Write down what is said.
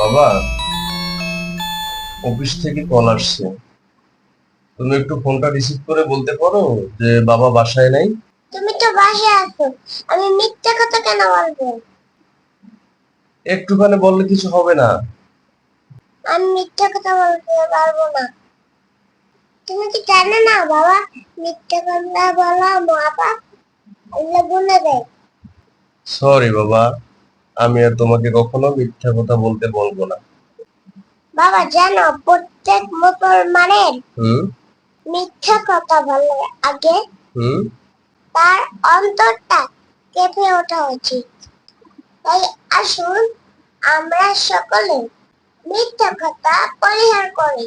বাবা অফিস থেকে কল আসছে। তুমি একটু ফোনটা রিসিভ করে বলতে পারো যে বাবা বাসায় নাই? তুমি তো বাসায় আছো। আমি মিথ্যা কথা কেন বলব? একটুখানি বললে কিছু হবে না। আমি মিথ্যা কথা বলতে পারব না। তুমি কি জানো না বাবা? মিথ্যা কথা বলা মা বাপ আল্লাহ বলে দেয়। সরি বাবা আমি আর তোমাকে কখনো মিথ্যা কথা বলতে বলব না। বাবা জানো প্রত্যেক মুসলমানের মিথ্যা কথা বলার আগে। হুম? তার অন্তরটা কেঁপে ওঠা উচিত। তাই আসুন আমরা সকলে মিথ্যা কথা পরিহার করি।